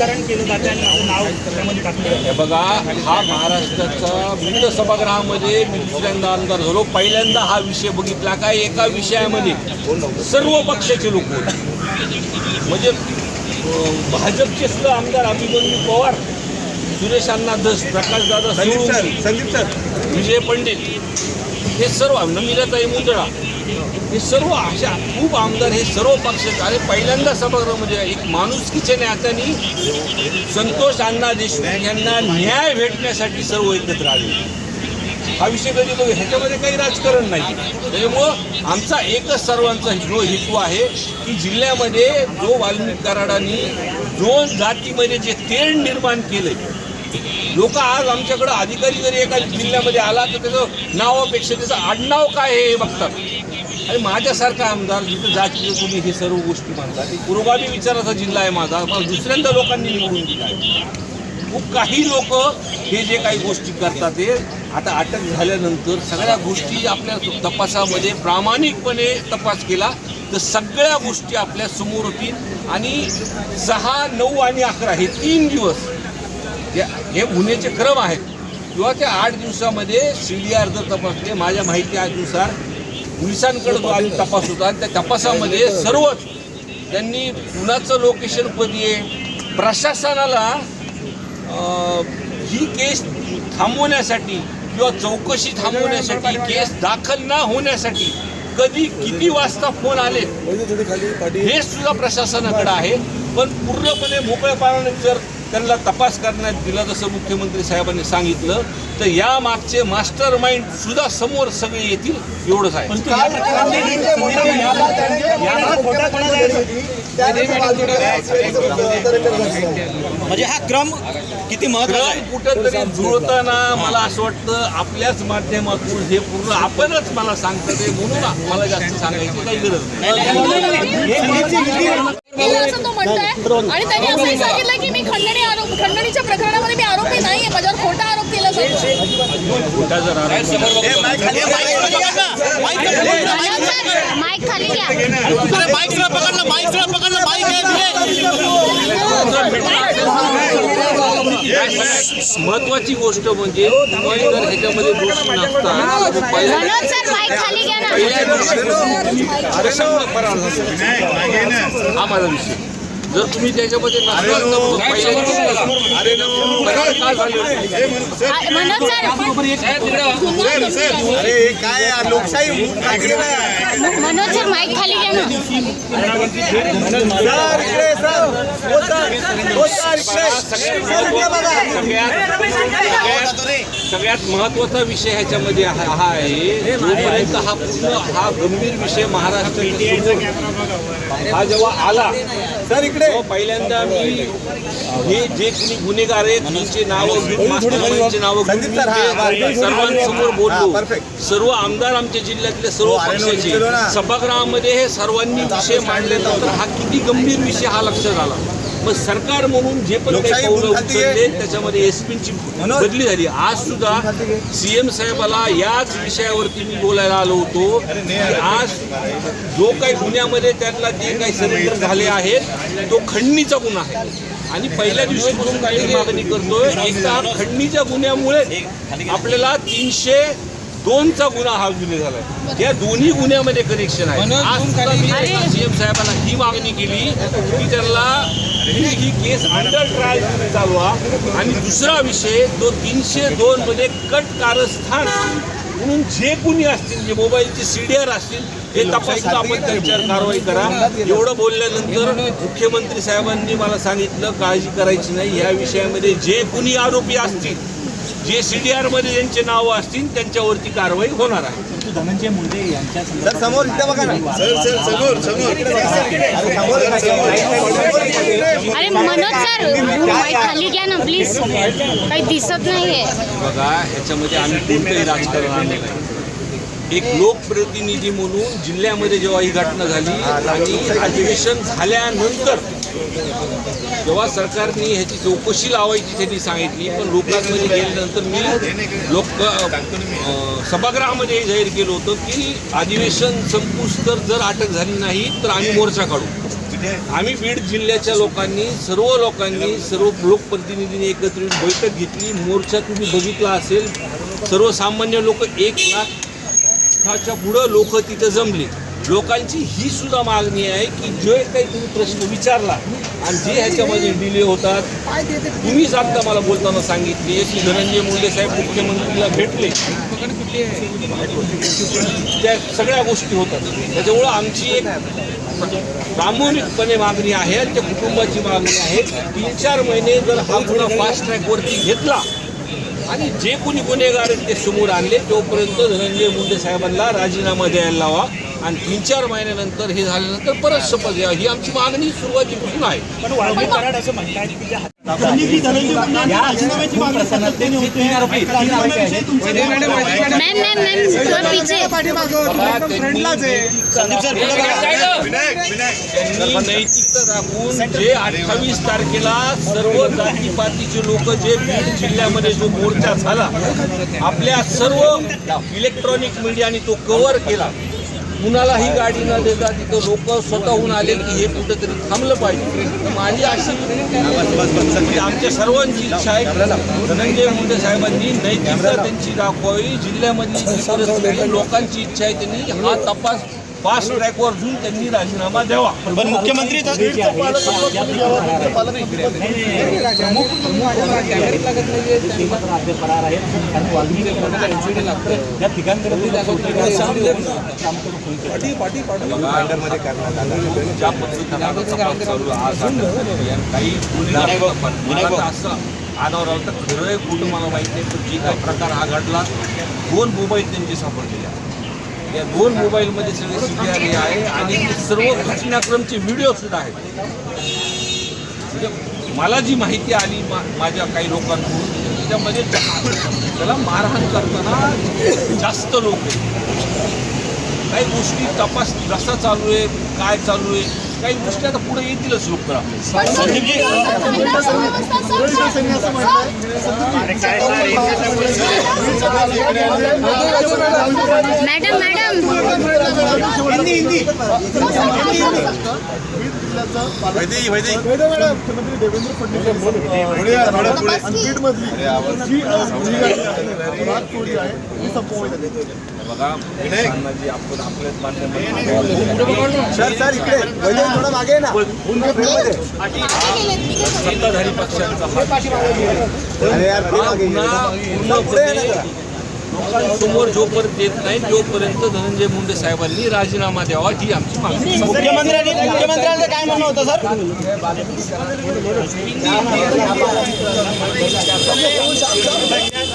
राजकारण केलं जातं आणि माझं नाव त्यामध्ये टाकलं हे बघा हा महाराष्ट्राचा विविध सभागृहामध्ये मी दुसऱ्यांदा आमदार झालो. पहिल्यांदा हा विषय बघितला काय एका विषयामध्ये सर्व पक्षाचे लोक होते. म्हणजे भाजपचे सुद्धा आमदार अभिमन्यू पवार सुरेश अण्णा धस प्रकाशदादा सोळुंके, संदीप सर विजय पंडित हे सर्व नमिराताई मुंदळा हे सर्व अशा खूप आमदार हे सर्व पक्षाचे आणि पहिल्यांदा सभागृह म्हणजे एक माणुसकीच्या नात्याने संतोष अण्णा देशमुख यांना न्याय भेटण्यासाठी सर्व एकत्र आले. हा विषय कधी बघू? ह्याच्यामध्ये काही राजकारण नाही. त्याच्यामुळं आमचा एकच सर्वांचा जो हेतू आहे की जिल्ह्यामध्ये जो वाल्मिक कराडांनी दोन जातीमध्ये जे तेढ निर्माण केलंय लोक आज आमच्याकडं अधिकारी जरी एका जिल्ह्यामध्ये आला तर त्याचं नावापेक्षा त्याचं आडनाव काय आहे हे बघतात. आणि माझ्यासारखा आमदार जिथं जातीचे तुम्ही हे सर्व गोष्टी मानतात ते विचाराचा जिल्हा आहे माझा. मला दुसऱ्यांदा लोकांनी निवडून दिला आहे. खूप काही लोक हे जे काही गोष्टी करतात ते आता अटक झाल्यानंतर सगळ्या गोष्टी आपल्या तपासामध्ये प्रामाणिकपणे तपास केला तर सगळ्या गोष्टी आपल्यासमोर होतील. आणि सहा नऊ आणि अकरा हे तीन दिवस हे गुन्ह्याचे क्रम आहेत. किंवा त्या आठ दिवसामध्ये सी डी आर जर तपासले माझ्या माहितीनुसार पोलिसांकडे जो आम्ही तपास होता आणि त्या तपासामध्ये सर्वच त्यांनी कुणाचं लोकेशन कधी आहे प्रशासनाला ही केस थांबवण्यासाठी किंवा चौकशी थांबवण्यासाठी केस दाखल न होण्यासाठी कधी किती वाजता फोन आले हे सुद्धा प्रशासनाकडे आहे. पण पूर्णपणे मोकळेपणाने जर त्यांना तपास करण्यात दिला जसं मुख्यमंत्री साहेबांनी सांगितलं तर या मागचे मास्टर माइंड सुद्धा समोर सगळे येतील एवढंच आहे. म्हणजे हा क्रम किती महत्त्वाचा कुठंतरी जुळताना मला असं वाटतं आपल्याच माध्यमातून हे पूर्ण आपणच मला सांगतं ते म्हणून मला जास्त सांगायची काही गरज नाही. केलं असं तो म्हणतोय आणि त्यांनी असंही सांगितलं की मी खंडणी आरोप खंडणीच्या प्रकरणामध्ये मी आरोपी नाहीये माझ्यावर खोटा आरोप केला जातो खोटा जर आरोप केला माईक खाली घ्या माईक पकडलं माईक पकडलं माईक महत्वाची गोष्ट म्हणजे जर ह्याच्यामध्ये दोषी नसता तर पहिल्या दिवशी. हा माझा विषय जर तुम्ही त्याच्यामध्ये हे काय यार, लोकशाही? मनोज सर माईक खाली. सगळ्यात महत्त्वाचा विषय ह्याच्यामध्ये हा हा आहे. जोपर्यंत हा पूर्ण हा गंभीर विषय महाराष्ट्र हा जेव्हा आला सर इकडे. पहिल्यांदा मी हे जे कोणी गुन्हेगार आहेत त्यांचे नावं मास्टरमाइंडचे नावं हा, सर्वांसमोर बोललो. सर्व आमदार आमच्या जिल्ह्यातले सर्व हो, पक्षाचे. सभागृहामध्ये हे सर्वांनी विषय मांडल्यानंतर हा किती गंभीर विषय हा लक्षात आला. मग सरकार म्हणून जे पण काही पावलं. उचलले त्याच्यामध्ये एसपीची. बदली झाली आज सुद्धा सीएम साहेबाला याच विषयावरती मी बोलायला आलो होतो की आज जो काही गुन्ह्यामध्ये त्यांना जे काही सरेंडर झाले आहेत तो खंडणीचा गुन्हा आहे आणि पहिल्या दिवशीपासून काही मागणी करतोय एका खंडणीच्या गुन्ह्यामुळे आपल्याला तीनशे दोनचा गुन्हा हा गुन्हे झालाय. या दोन्ही गुन्ह्यामध्ये कनेक्शन आहे. आज सुद्धा मी सीएम साहेबांना ही मागणी केली की त्यांना ही ही केस अंडर ट्रायल चालवा आणि दुसरा विषय तो तीनशे दोन मध्ये कट कारस्थान म्हणून जे कुणी असतील जे मोबाईलचे सीडीआर असतील हे तपासून आपण त्यांच्यावर कारवाई करा. एवढं बोलल्यानंतर मुख्यमंत्री साहेबांनी मला सांगितलं काळजी करायची नाही. या विषयामध्ये जे कुणी आरोपी असतील जे सीडीआरमध्ये ज्यांचे नावं असतील त्यांच्यावरती कारवाई होणार आहे. तू धनंजय मुंडे यांच्या सर समोर इकडे बघा ना. सर सर समोर समोर. समोर अरे मनोज सर माईक खाली घ्या ना प्लीज काही दिसत नाहीये. बघा ह्याच्यामध्ये आम्ही कोणतंही राजकारण आणलं नाही. एक लोकप्रतिनिधी म्हणून जिल्ह्यामध्ये जेव्हा ही घटना झाली आणि अधिवेशन झाल्यानंतर जेव्हा सरकारने ह्याची चौकशी लावायची त्यांनी सांगितली पण लोकांमध्ये गेल्यानंतर मी लोक सभागृहामध्ये जाहीर केलं होतं की अधिवेशन संपूस तर जर अटक झाली नाही तर आम्ही मोर्चा काढू. आम्ही बीड जिल्ह्याच्या लोकांनी सर्व लोकांनी सर्व लोकप्रतिनिधींनी एकत्रित बैठक घेतली. मोर्चा तुम्ही बघितला असेल सर्वसामान्य लोक एक लाखाच्या पुढं लोक तिथं जमली. लोकांची ही सुद्धा मागणी आहे की जे काही तुम्ही प्रश्न विचारला आणि जे ह्याच्यामध्ये डिले होतात तुम्हीच आता मला बोलताना सांगितले. की धनंजय मुंडे साहेब मुख्यमंत्रीला भेटले. त्या सगळ्या गोष्टी होतात. त्याच्यामुळं आमची एक प्रामाणिकपणे मागणी आहे आणि त्या कुटुंबाची मागणी आहे. तीन चार महिने जर हा गुन्हा फास्ट ट्रॅकवरती घेतला आणि जे कोणी गुन्हेगार ते समोर आणले तोपर्यंत धनंजय मुंडे साहेबांना राजीनामा द्यायला लावा. आणि तीन चार महिन्यानंतर हे झाल्यानंतर परत शपथ घ्या. ही आमची मागणी सुरुवातीपासून आहे. पीछे नैतिकता दाखवून जे अठ्ठावीस तारखेला सर्व जातीपातीचे लोक जे बीड जिल्ह्यामध्ये जो मोर्चा झाला आपल्या सर्व इलेक्ट्रॉनिक मीडियाने तो कव्हर केला कुणालाही गाडी न देता तिथं लोक स्वतःहून आले की हे कुठंतरी थांबलं पाहिजे. तर माझी अशी म्हणजे आमच्या सर्वांची इच्छा आहे धनंजय मुंडे साहेबांनी नैतिकता त्यांची दाखवावी जिल्ह्यामधली लोकांची इच्छा आहे त्यांनी हा तपास फास्ट ट्रॅकवर घेऊन त्यांनी राजीनामा द्यावा पण मुख्यमंत्री पण मला तर असं आणावं लागतं खरं आहे खोटं मला माहिती नाही पण जे काही प्रकार हा घडला दोन मोबाईल त्यांचे सापडलेले या दोन मोबाईलमध्ये सगळी सी हे आहे आणि सर्व घटनाक्रमचे व्हिडिओ सुद्धा आहेत म्हणजे मला जी माहिती आली मा माझ्या काही लोकांकडून त्याच्यामध्ये त्याला मारहाण करताना जास्त लोक आहेत काही गोष्टी तपास कसा चालू आहे काय चालू आहे काही गोष्टी आता पुढे येतीलच लोक करा संदीपजी मैडम मैडम. मुख्यमंत्री देवेंद्र फडणवीस आहे. सत्ताधारी पक्षांचा यार पुढे हा मागे ये. गुन्हा सर, पुढे आहे ना पूर्णपणे जरा. लोकांसमोर जोपर्यंत येत नाही तोपर्यंत धनंजय मुंडे साहेबांनी राजीनामा द्यावा ही आमची मागणी आहे. मुख्यमंत्र्यांनी मुख्यमंत्र्यांचं काय म्हणणं होतं सर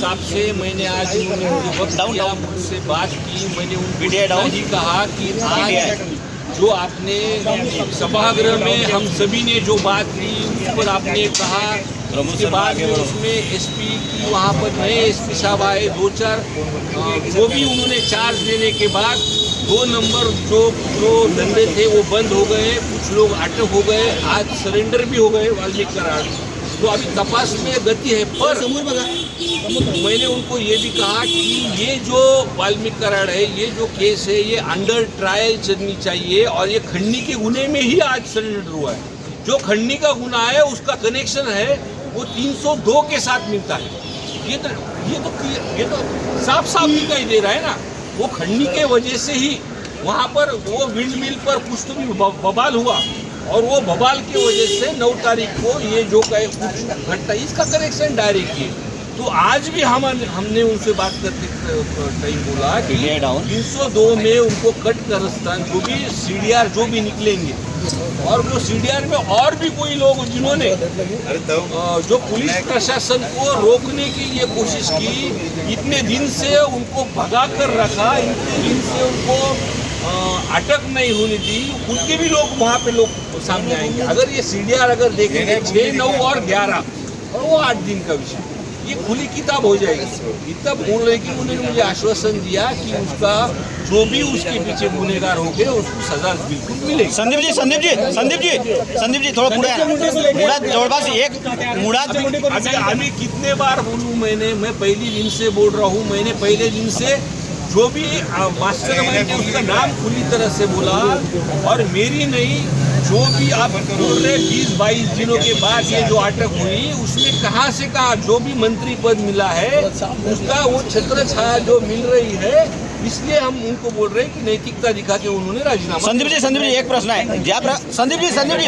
सात छह महीने आज इन्होंने मुझे वक्त डाउन, दिया डाउन। मुझसे बात की मैंने उनको मीडिया इतना डाउन। ही कहा कि आज जो आपने सभागृह में हम सभी ने जो बात की उस पर आपने कहा उसके बाद में उसमें एसपी की वहाँ पर नए एसपी साहब आए दो चार वो भी उन्होंने चार्ज देने के बाद दो नंबर जो जो धंधे थे वो बंद हो गए कुछ लोग अटक हो गए आज सरेंडर भी हो गए वाल्मीकि करार। तो अभी तपास में गति है पर मैंने उनको ये भी कहा कि ये जो वाल्मीकि करार है ये जो केस है ये अंडर ट्रायल चलनी चाहिए और ये खंडनी के गुने में ही आज सरेंडर हुआ है। जो खंडनी का गुना है उसका कनेक्शन है वो 302 के साथ मिलता है। ये तो ये तो ये तो साफ़ साफ़ दिखाई दे रहा है ना। वो खंडी के वजह से ही वहाँ पर वो विंड मिल पर कुछ तो भी बबाल हुआ और वो बबाल की वजह से नौ तारीख को ये जो कहे कुछ घटना इसका कनेक्शन डायरेक्ट है। तो आज भी हम हमने उनसे बात करते टाइम बोला कि तीन सौ दो में उनको कट कर स्थान जो भी सीडीआर जो भी निकलेंगे। और वो सीडीआर में और भी कोई लोग जिन्होंने जो पुलिस प्रशासन को रोकने की ये कोशिश की इतने दिन से उनको भगा कर रखा इतने दिन से उनको अटक नहीं होने दी। उनके भी लोग वहाँ पे लोग सामने आएँगे। अगर ये सी अगर देखेंगे छः नौ और ग्यारह और वो आठ दिन का विषय। ये खुली किताब हो जाएगी। इतना बोल रहे कि उन्होंने मुझे आश्वासन दिया कि उसका जो भी उसके पीछे गुनेगार हो गए उसको सजा बिल्कुल मिलेगी। संदीप जी संदीप जी संदीप जी संदीप जी थोडं पुढे मुळात जवळपास एक मुळात अभी अभी कितने बार बोलूँ मैंने मैं पहली दिन से बोल रहा हूँ मैंने पहले दिन से जो भी मास्टर माइंड उसका नाम खुली तरह से बोला और मेरी नहीं जो भी आप बोल रहे बीस बाईस दिनों के बाद ये जो अटक हुई उसमें कहाँ से कहा जो भी मंत्री पद मिला है उसका वो छत्र छाया जो मिल रही है इसलिए हम उनको बोल रहे हैं कि नैतिकता दिखा के उन्होंने राजीनामा संदीप जी संदीप जी एक प्रश्न है। संदीप जी संदीप जी।